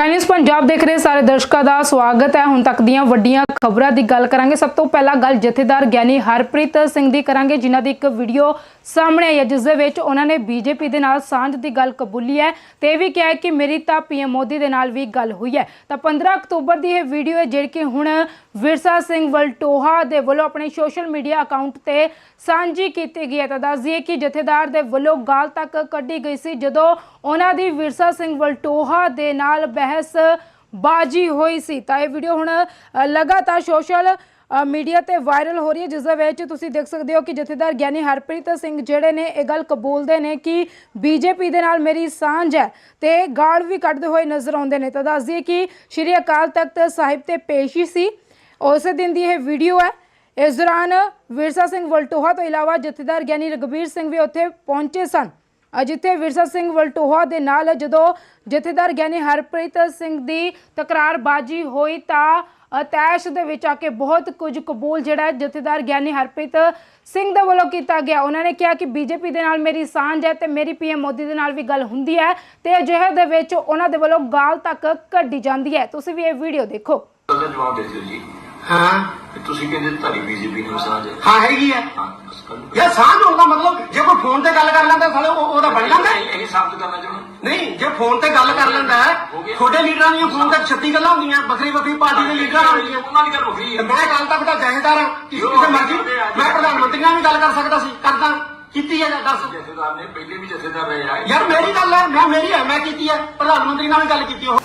Sky news Punjab ਦੇਖ ਰਹੇ ਸਾਰੇ ਦਰਸ਼ਕਾਂ ਦਾ ਸਵਾਗਤ ਹੈ। ਹੁਣ ਤੱਕ ਦੀਆਂ ਵੱਡੀਆਂ ਖਬਰਾਂ ਦੀ ਗੱਲ ਕਰਾਂਗੇ। ਸਭ ਤੋਂ ਪਹਿਲਾਂ ਗੱਲ ਜਥੇਦਾਰ ਗਿਆਨੀ ਹਰਪ੍ਰੀਤ ਸਿੰਘ ਦੀ ਕਰਾਂਗੇ, ਜਿਨ੍ਹਾਂ ਦੀ ਇੱਕ ਵੀਡੀਓ ਸਾਹਮਣੇ ਆਈ ਹੈ, ਜਿਸ ਦੇ ਵਿੱਚ ਉਹਨਾਂ ਨੇ ਬੀਜੇਪੀ ਦੇ ਨਾਲ ਸਾਂਝ ਦੀ ਗੱਲ ਕਬੂਲੀ ਹੈ ਤੇ ਇਹ ਵੀ ਕਿਹਾ ਕਿ ਮੇਰੀ ਤਾਂ ਪੀਐਮ ਮੋਦੀ ਦੇ ਨਾਲ ਵੀ ਗੱਲ ਹੋਈ ਹੈ। ਤਾਂ 15 ਅਕਤੂਬਰ ਦੀ ਇਹ ਵੀਡੀਓ ਹੈ, ਜਿਹੜੀ ਕਿ ਹੁਣ ਵਿਰਸਾ ਸਿੰਘ ਵਲਟੋਹਾ ਦੇ ਵੱਲੋਂ ਆਪਣੇ ਸੋਸ਼ਲ ਮੀਡੀਆ ਅਕਾਊਂਟ ਤੇ ਸਾਂਝੀ ਕੀਤੀ ਗਈ ਹੈ। ਤਾਂ ਦੱਸ ਦਈਏ ਕਿ ਜਥੇਦਾਰ ਦੇ ਵੱਲੋਂ ਗਾਲ ਤੱਕ ਕੱਢੀ ਗਈ ਸੀ, ਜਦੋਂ ਉਹਨਾਂ ਦੀ ਵਿਰਸਾ ਸਿੰਘ ਵਲਟੋਹਾ ਦੇ ਨਾਲ ਬਹਿਸ ਬਾਜੀ ਹੋਈ ਸੀ। ਤਾਂ ਇਹ ਵੀਡੀਓ ਹੁਣ ਅ, ਲਗਾਤਾਰ ਸੋਸ਼ਲ ਅ, ਮੀਡੀਆ ਤੇ ਵਾਇਰਲ ਹੋ ਰਹੀ ਹੈ ਜਿਸ ਦੇ ਵਿੱਚ ਤੁਸੀਂ ਦੇਖ ਸਕਦੇ ਹੋ ਕਿ ਜਥੇਦਾਰ ਗਿਆਨੀ ਹਰਪ੍ਰੀਤ ਸਿੰਘ ਜਿਹੜੇ ਨੇ ਇਹ ਗੱਲ ਕਬੂਲਦੇ ਨੇ ਕਿ ਬੀਜੇਪੀ ਦੇ ਨਾਲ ਮੇਰੀ ਸਾਂਝ ਹੈ ਤੇ ਗਾਲ ਵੀ ਕੱਢਦੇ ਹੋਏ ਨਜ਼ਰ ਆਉਂਦੇ ਨੇ। ਤਾਂ ਦੱਸ ਦਈਏ ਕਿ ਸ਼੍ਰੀ ਅਕਾਲ ਤਖਤ ਸਾਹਿਬ ਤੇ ਪੇਸ਼ੀ ਸੀ। ਉਸੇ ਦਿਨ ਦੀ ਇਹ ਵੀਡੀਓ ਹੈ। ਇਸ ਦੌਰਾਨ ਵਿਰਸਾ ਸਿੰਘ ਵਲਟੋਹਾ ਤੋਂ ਇਲਾਵਾ ਜਥੇਦਾਰ ਗਿਆਨੀ ਰਗਬੀਰ ਸਿੰਘ ਵੀ ਉੱਥੇ ਪਹੁੰਚੇ ਸਨ। ਜਿੱਥੇ ਵਿਰਸਾ ਸਿੰਘ ਵਲਟੋਹਾ ਦੇ ਨਾਲ ਜਦੋਂ ਜਥੇਦਾਰ ਗਿਆਨੀ ਹਰਪ੍ਰੀਤ ਸਿੰਘ ਦੀ ਤਕਰਾਰਬਾਜੀ ਹੋਈ ਤਾਂ ਅਤੈਸ਼ ਦੇ ਵਿੱਚ ਆ ਕੇ ਬਹੁਤ ਕੁਝ ਕਬੂਲ ਜਿਹੜਾ ਜਥੇਦਾਰ ਗਿਆਨੀ ਹਰਪ੍ਰੀਤ ਸਿੰਘ ਦੇ ਵੱਲੋਂ ਕੀਤਾ ਗਿਆ। ਉਹਨਾਂ ਨੇ ਕਿਹਾ ਕਿ ਬੀਜੇਪੀ ਦੇ ਨਾਲ ਮੇਰੀ ਸਾਂਝ ਹੈ ਤੇ ਮੇਰੀ ਪੀਐਮ ਮੋਦੀ ਦੇ ਨਾਲ ਵੀ ਗੱਲ ਹੁੰਦੀ ਹੈ ਤੇ ਅਜਿਹੇ ਦੇ ਵਿੱਚ ਉਹਨਾਂ ਦੇ ਵੱਲੋਂ ਗਾਲ ਤੱਕ ਕੱਢੀ ਜਾਂਦੀ ਹੈ। ਤੁਸੀਂ ਵੀ ਇਹ ਵੀਡੀਓ ਦੇਖੋ। ਜਵਾਬ ਦੇ ਦਿਓ ਜੀ। ਹਾਂ। ਤੇ ਤੁਸੀਂ ਕਹਿੰਦੇ ਤੁਹਾਡੀ ਬੀਜੇਪੀ ਨੂੰ ਸਾਂਝ ਹੈ। ਹਾਂ ਹੈਗੀ ਆ ਹਾਂ ਬਸ ਕਰ ਲਓ। ਯਾਰ ਸਾਂਝ ਹੋਣ ਦਾ ਮਤਲਬ ਜੇ ਕੋਈ ਫੋਨ ਤੇ ਗੱਲ ਕਰ ਲੈਂਦਾ ਸਾਲੇ ਉਹ ਉਹਦਾ ਬਣ ਜਾਂਦਾ। ਹੈ। ਇਹ ਸਾਬਤ ਕਰਨਾ ਚਾਹੁੰਦਾ। ਨਹੀਂ ਜੇ ਫੋਨ ਤੇ ਗੱਲ ਕਰ ਲੈਂਦਾ ਹੈ, ਲੀਡਰਾਂ ਦੀਆਂ ਫੋਨ ਤੇ 36 ਗੱਲਾਂ ਹੁੰਦੀਆਂ ਵੱਖਰੀ ਵੱਖਰੀ ਪਾਰਟੀ ਦੇ ਲੀਡਰਾਂ ਨਾਲ ਹੁੰਦੀਆਂ। ਉਹਨਾਂ ਦੀ ਗੱਲ ਹੋ ਗਈ ਤੇ ਮੈਂ ਕੱਲ ਤੱਕ ਦਾ ਜਥੇਦਾਰ ਹਾਂ ਕਿਸੇ ਕਿਸੇ ਮਰਜ਼ੀ ਮੈਂ ਪ੍ਰਧਾਨ ਮੰਤਰੀ ਨਾਲ ਵੀ ਗੱਲ ਕਰ ਸਕਦਾ ਸੀ ਕਰਦਾ। ਕੀਤੀ ਹੈ ਜਾਂ ਦੱਸ। ਜਥੇਦਾਰ ਨੇ ਪਹਿਲੇ ਵੀ ਜਥੇਦਾਰ ਰਹੇ ਆ। ਯਾਰ ਮੇਰੀ ਗੱਲ ਹੈ ਮੈਂ ਮੇਰੀ ਹੈ ਮੈਂ ਕੀਤੀ ਹੈ। ਪ੍ਰਧਾਨ ਮੰਤਰੀ ਨਾਲ ਵੀ ਗੱਲ ਕੀਤੀ ਉਹ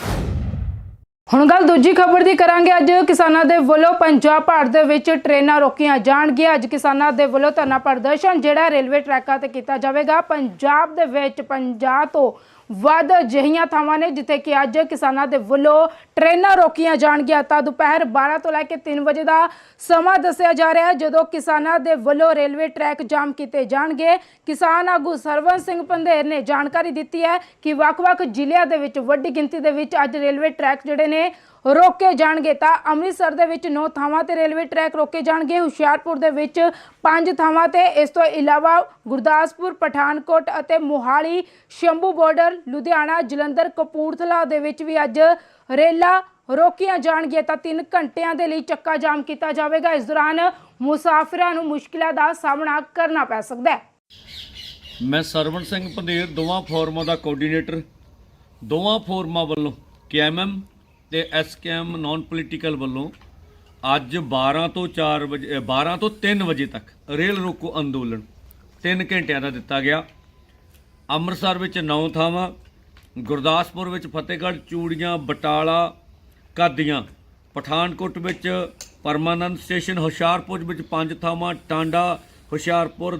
ਹੁਣ ਗੱਲ ਦੂਜੀ ਖਬਰ ਦੀ ਕਰਾਂਗੇ। ਅੱਜ ਕਿਸਾਨਾਂ ਦੇ ਵੱਲੋਂ ਪੰਜਾਬ ਭਾਰਤ ਦੇ ਵਿੱਚ ਟ੍ਰੇਨਾਂ ਰੋਕੀਆਂ ਜਾਣਗੀਆਂ। ਅੱਜ ਕਿਸਾਨਾਂ ਦੇ ਵੱਲੋਂ ਧਰਨਾ ਪ੍ਰਦਰਸ਼ਨ ਜਿਹੜਾ ਰੇਲਵੇ ਟਰੈਕਾਂ ਤੇ ਕੀਤਾ ਜਾਵੇਗਾ। ਪੰਜਾਬ ਦੇ ਵਿੱਚ 50 ਤੋਂ ਵੱਧ ਅਜਿਹੀਆਂ ਥਾਵਾਂ ਨੇ ਜਿੱਥੇ ਕਿ ਅੱਜ ਕਿਸਾਨਾਂ ਦੇ ਵੱਲੋਂ ਟ੍ਰੇਨਾਂ ਰੋਕੀਆਂ ਜਾਣਗੀਆਂ। ਤਾਂ ਦੁਪਹਿਰ 12 ਤੋਂ ਲੈ ਕੇ 3 ਵਜੇ ਦਾ ਸਮਾਂ ਦੱਸਿਆ ਜਾ ਰਿਹਾ ਹੈ, ਜਦੋਂ ਕਿਸਾਨਾਂ ਦੇ ਵੱਲੋਂ ਰੇਲਵੇ ਟਰੈਕ ਜਾਮ ਕੀਤੇ ਜਾਣਗੇ। ਕਿਸਾਨ ਆਗੂ ਸਰਵਨ ਸਿੰਘ ਪੰਧੇਰ ਨੇ ਜਾਣਕਾਰੀ ਦਿੱਤੀ ਹੈ ਕਿ ਵੱਖ-ਵੱਖ ਜ਼ਿਲ੍ਹਿਆਂ ਦੇ ਵਿੱਚ ਵੱਡੀ ਗਿਣਤੀ ਦੇ ਵਿੱਚ ਅੱਜ ਰੇਲਵੇ ਟਰੈਕ ਜਿਹੜੇ ਨੇ ਰੋਕੇ ਜਾਣਗੇ ਤਾਂ ਅੰਮ੍ਰਿਤਸਰ ਦੇ ਵਿੱਚ 9 ਥਾਵਾਂ ਤੇ ਰੇਲਵੇ ਟਰੈਕ ਰੋਕੇ ਜਾਣਗੇ। ਹੁਸ਼ਿਆਰਪੁਰ ਦੇ ਵਿੱਚ 5 ਥਾਵਾਂ ਤੇ, ਇਸ ਤੋਂ ਇਲਾਵਾ ਗੁਰਦਾਸਪੁਰ, ਪਠਾਨਕੋਟ ਅਤੇ ਮੋਹਾਲੀ, ਸ਼ੰਭੂ ਬਾਰਡਰ, ਲੁਧਿਆਣਾ, ਜਲੰਧਰ, ਕਪੂਰਥਲਾ ਦੇ ਵਿੱਚ ਵੀ ਅੱਜ ਰੇਲਾਂ ਰੋਕੀਆਂ ਜਾਣਗੀਆਂ ਤਾਂ 3 ਘੰਟਿਆਂ ਦੇ ਲਈ ਚੱਕਾ ਜਾਮ ਕੀਤਾ ਜਾਵੇਗਾ। ਇਸ ਦੌਰਾਨ ਮੁਸਾਫ਼ਰਾਂ ਨੂੰ ਮੁਸ਼ਕਿਲਾਂ ਦਾ ਸਾਹਮਣਾ ਕਰਨਾ ਪੈ ਸਕਦਾ ਹੈ। ਮੈਂ ਸਰਵਣ ਸਿੰਘ ਪੰਧੇਰ, ਦੋਵਾਂ ਫੋਰਮਾਂ ਦਾ ਕੋਆਰਡੀਨੇਟਰ ਦੋਵਾਂ ਫੋਰਮਾਂ ਵੱਲੋਂ ਕੇਐਮਐਮ ਤੇ ਐਸਕੇਐਮ ਨਾਨ ਪੋਲੀਟੀਕਲ ਵੱਲੋਂ ਅੱਜ 12 ਤੋਂ 4 ਵਜੇ ਅ, 12 ਤੋਂ 3 ਵਜੇ ਤੱਕ ਰੇਲ ਰੋਕੋ ਅੰਦੋਲਨ 3 ਘੰਟਿਆਂ ਦਾ ਦਿੱਤਾ ਗਿਆ। ਅੰਮ੍ਰਿਤਸਰ ਵਿੱਚ 9 ਥਾਵਾਂ ਗੁਰਦਾਸਪੁਰ ਵਿੱਚ ਫਤਿਹਗੜ੍ਹ ਚੂੜੀਆਂ ਬਟਾਲਾ ਕਾਦੀਆਂ ਪਠਾਨਕੋਟ ਵਿੱਚ ਪਰਮਾਨੰਦ ਸਟੇਸ਼ਨ ਹੁਸ਼ਿਆਰਪੁਰ ਵਿੱਚ 5 ਥਾਵਾਂ ਟਾਂਡਾ ਹੁਸ਼ਿਆਰਪੁਰ